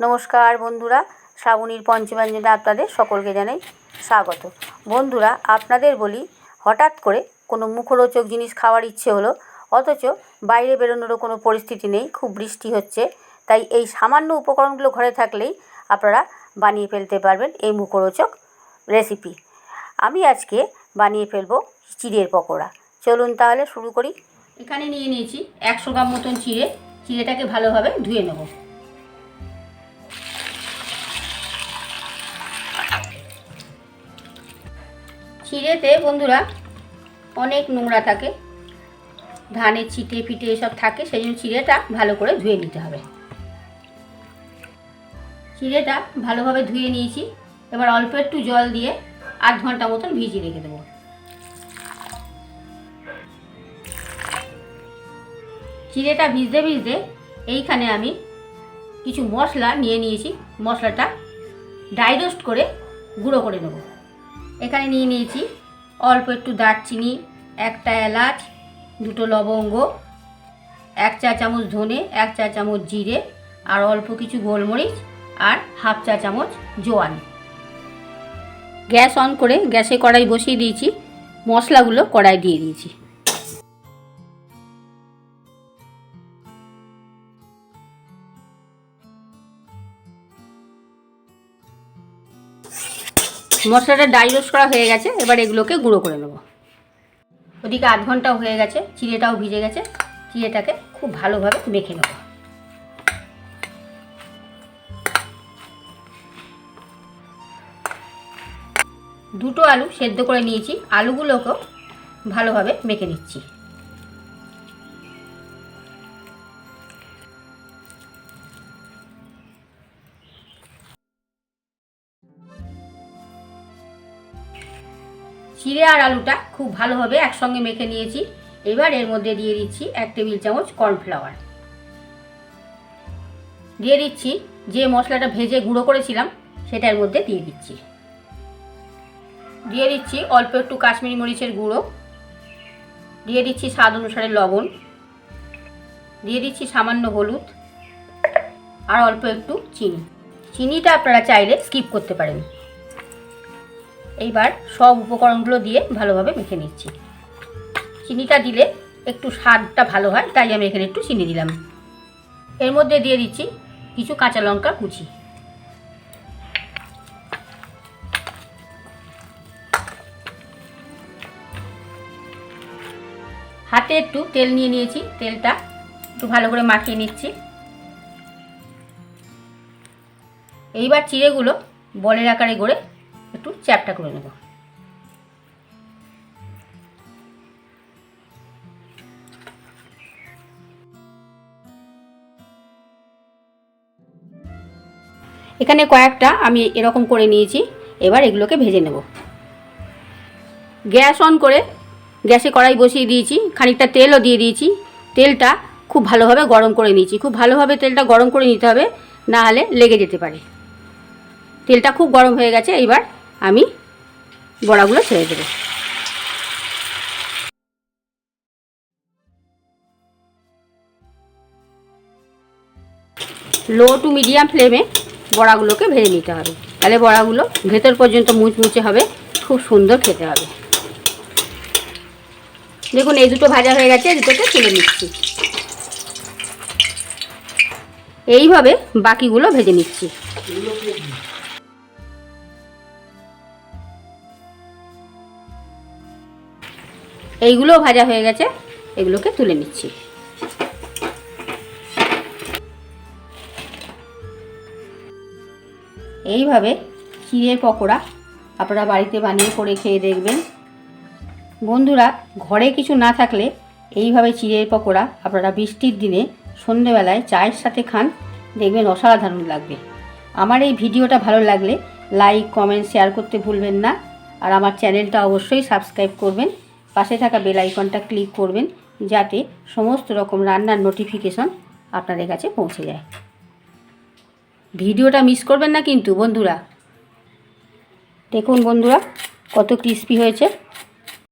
নমস্কার বন্ধুরা, শ্রাবণীর পঞ্চমাঞ্জনে আপনাদের সকলকে জানাই স্বাগত। বন্ধুরা, আপনাদের বলি, হঠাৎ করে কোনো মুখরোচক জিনিস খাওয়ার ইচ্ছে হলো, অথচ বাইরে বেরোনোরও কোনো পরিস্থিতি নেই, খুব বৃষ্টি হচ্ছে, তাই এই সামান্য উপকরণগুলো ঘরে থাকলেই আপনারা বানিয়ে ফেলতে পারবেন এই মুখরোচক রেসিপি। আমি আজকে বানিয়ে ফেলব চিড়ের পকোড়া। চলুন তাহলে শুরু করি। এখানে নিয়ে নিয়েছি একশো গ্রাম মতন চিড়ে, চিড়েটাকে ভালোভাবে ধুয়ে নেব। চিড়েতে বন্ধুরা অনেক নোংরা থাকে। ধানের ছিটে ফিটে এসব থাকে সেই জন্য চিড়েটা ভালো করে ধুয়ে নিতে হবে। চিড়েটা ভালোভাবে ধুয়ে নিয়েছি। এবার অল্প একটু জল দিয়ে আধ ঘণ্টা মতন ভিজিয়ে রেখে দেবো। চিড়েটা ভিজতে ভিজতে এইখানে আমি কিছু মশলা নিয়ে নিয়েছি। মশলাটা ড্রাই রোস্ট করে গুঁড়ো করে নেব। এখানে নিয়ে নিয়েছি অল্প একটু দারচিনি, একটা এলাচ, দুটো লবঙ্গ, এক চা চামচ ধনে, এক চা চামচ জিরে, আর অল্প কিছু গোলমরিচ আর হাফ চা চামচ জোয়ান। গ্যাস অন করে গ্যাসে কড়াই বসিয়ে দিয়েছি, মশলাগুলো কড়াই দিয়ে দিয়েছি। মশলাটা ডাই রোস্ট করা হয়ে গেছে, এবার এগুলোকে গুঁড়ো করে নেব। ওদিকে আধ ঘন্টাও হয়ে গেছে, চিড়েটাও ভিজে গেছে, চিড়েটাকে খুব ভালোভাবে মেখে নেব। দুটো আলু সেদ্ধ করে নিয়েছি, আলুগুলোকেও ভালোভাবে মেখে নিচ্ছি। চিড়ে আর আলুটা খুব ভালোভাবে একসঙ্গে মেখে নিয়েছি। এবার এর মধ্যে দিয়ে দিচ্ছি এক টেবিল চামচ কর্নফ্লাওয়ার। দিয়ে দিচ্ছি যে মশলাটা ভেজে গুঁড়ো করেছিলাম সেটার মধ্যে দিয়ে দিচ্ছি। দিয়ে দিচ্ছি অল্প একটু কাশ্মীরি মরিচের গুঁড়ো। দিয়ে দিচ্ছি স্বাদ অনুসারে লবণ। দিয়ে দিচ্ছি সামান্য হলুদ আর অল্প একটু চিনি। চিনিটা আপনারা চাইলে স্কিপ করতে পারেন। এইবার সব উপকরণগুলো দিয়ে ভালোভাবে মেখে নিচ্ছি। চিনিটা দিলে একটু স্বাদটা ভালো হয়, তাই আমি এখানে একটু চিনি দিলাম। এর মধ্যে দিয়ে দিচ্ছি কিছু কাঁচা লঙ্কা কুচি। হাতে একটু তেল নিয়ে নিয়েছি, তেলটা একটু ভালো করে মাখিয়ে নিচ্ছি। এইবার চিড়েগুলো বলের আকারে গড়ে একটু চ্যাপটা করে নেব। এখানে কয়েকটা আমি এরকম করে নিয়েছি, এবার এগুলোকে ভেজে নেব। গ্যাস অন করে গ্যাসে কড়াই বসিয়ে দিয়েছি, খানিকটা তেলও দিয়ে দিয়েছি। তেলটা খুব ভালোভাবে গরম করে নিয়েছি। খুব ভালোভাবে তেলটা গরম করে নিতে হবে, না হলে লেগে যেতে পারে। তেলটা খুব গরম হয়ে গেছে, এইবার আমি বড়াগুলো ছেড়ে দেবো। লো টু মিডিয়াম ফ্লেমে বড়াগুলোকে ভেজে নিতে হবে। তাহলে বড়াগুলো ভেতর পর্যন্ত মুচমুচে হবে, খুব সুন্দর খেতে হবে। দেখুন, এই দুটো ভাজা হয়ে গেছে দুটোকে তুলে নিচ্ছি। এইভাবে বাকিগুলো ভেজে নিচ্ছি। এইগুলোও ভাজা হয়ে গেছে, এগুলোকে তুলে নিচ্ছি। এইভাবে চিড়ের পকোড়া আপনারা বাড়িতে বানিয়ে করে খেয়ে দেখবেন। বন্ধুরা, ঘরে কিছু না থাকলে এইভাবে চিড়ের পকোড়া আপনারা বৃষ্টির দিনে সন্ধেবেলায় চায়ের সাথে খান, দেখবেন অসাধারণ লাগবে। আমার এই ভিডিওটা ভালো লাগলে লাইক, কমেন্ট, শেয়ার করতে ভুলবেন না। আর আমার চ্যানেলটা অবশ্যই সাবস্ক্রাইব করবেন। পাশে থাকা বেল আইকনটা ক্লিক করবেন, যাতে সমস্ত রকম রান্নার নোটিফিকেশন আপনাদের কাছে পৌঁছে যায়। ভিডিওটা মিস করবেন না কিন্তু, বন্ধুরা। দেখুন বন্ধুরা, কত ক্রিস্পি হয়েছে।